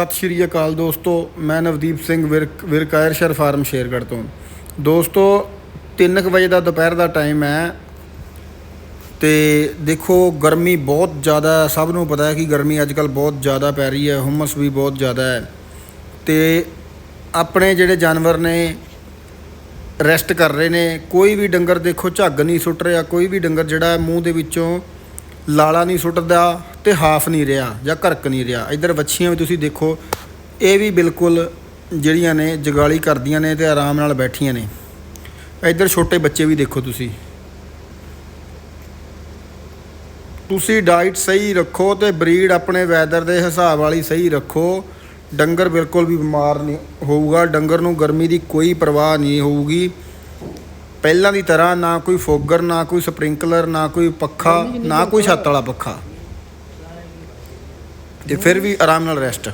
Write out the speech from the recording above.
ਸਤਿ ਸ਼੍ਰੀ ਅਕਾਲ ਦੋਸਤੋ, ਮੈਂ ਨਵਦੀਪ ਸਿੰਘ ਵਿਰਕ ਵਿਰਕਾਇਰਸ਼ਰ ਫਾਰਮ ਸ਼ੇਰਗੜ੍ਹ ਤੋਂ। ਦੋਸਤੋ 3 ਵਜੇ ਦਾ ਦੁਪਹਿਰ ਦਾ ਟਾਈਮ ਹੈ ਤੇ ਦੇਖੋ, ਗਰਮੀ ਬਹੁਤ ਜ਼ਿਆਦਾ ਸਭ ਨੂੰ ਪਤਾ ਹੈ ਕਿ ਗਰਮੀ ਅੱਜ ਕੱਲ ਬਹੁਤ ਜ਼ਿਆਦਾ ਪੈ ਰਹੀ ਹੈ, ਹੁਮਸ ਵੀ ਬਹੁਤ ਜ਼ਿਆਦਾ ਹੈ। ਤੇ ਆਪਣੇ ਜਿਹੜੇ ਜਾਨਵਰ ਨੇ ਰੈਸਟ ਕਰ ਰਹੇ ਨੇ, ਕੋਈ ਵੀ ਡੰਗਰ ਦੇਖੋ, ਝੱਗ ਨਹੀਂ ਸੁੱਟ ਰਿਹਾ। ਕੋਈ ਵੀ ਡੰਗਰ ਜਿਹੜਾ ਮੂੰਹ ਦੇ ਵਿੱਚੋਂ ਲਾਲਾ ਨਹੀਂ ਸੁੱਟਦਾ ਤੇ ਹਾਫ ਨਹੀਂ ਰਿਹਾ ਜਾਂ ਘਰਕ ਨਹੀਂ ਰਿਹਾ। ਇੱਧਰ ਵੱਛੀਆਂ ਵੀ ਤੁਸੀਂ ਦੇਖੋ, ਇਹ ਵੀ ਬਿਲਕੁਲ ਜਿਹੜੀਆਂ ਨੇ ਜਗਾਲੀ ਕਰਦੀਆਂ ਨੇ ਤੇ ਆਰਾਮ ਨਾਲ ਬੈਠੀਆਂ ਨੇ। ਇੱਧਰ ਛੋਟੇ ਬੱਚੇ ਵੀ ਦੇਖੋ ਤੁਸੀਂ। ਤੁਸੀਂ ਡਾਈਟ ਸਹੀ ਰੱਖੋ ਤੇ ਬਰੀਡ ਆਪਣੇ ਵੈਦਰ ਦੇ ਹਿਸਾਬ ਵਾਲੀ ਸਹੀ ਰੱਖੋ। ਡੰਗਰ ਬਿਲਕੁਲ ਵੀ ਬਿਮਾਰ ਨਹੀਂ ਹੋਊਗਾ। ਡੰਗਰ ਨੂੰ ਗਰਮੀ ਦੀ ਕੋਈ ਪਰਵਾਹ ਨਹੀਂ ਹੋਊਗੀ। ਪਹਿਲਾਂ ਦੀ ਤਰ੍ਹਾਂ ਨਾ ਕੋਈ ਫੋਗਰ ਨਾ ਕੋਈ ਸਪ੍ਰਿੰਕਲਰ ਨਾ ਕੋਈ ਪੱਖਾ ਨਾ ਕੋਈ ਛੱਤ ਵਾਲਾ ਪੱਖਾ। ਤੇ ਫਿਰ ਵੀ ਆਰਾਮ ਨਾਲ ਰੈਸਟ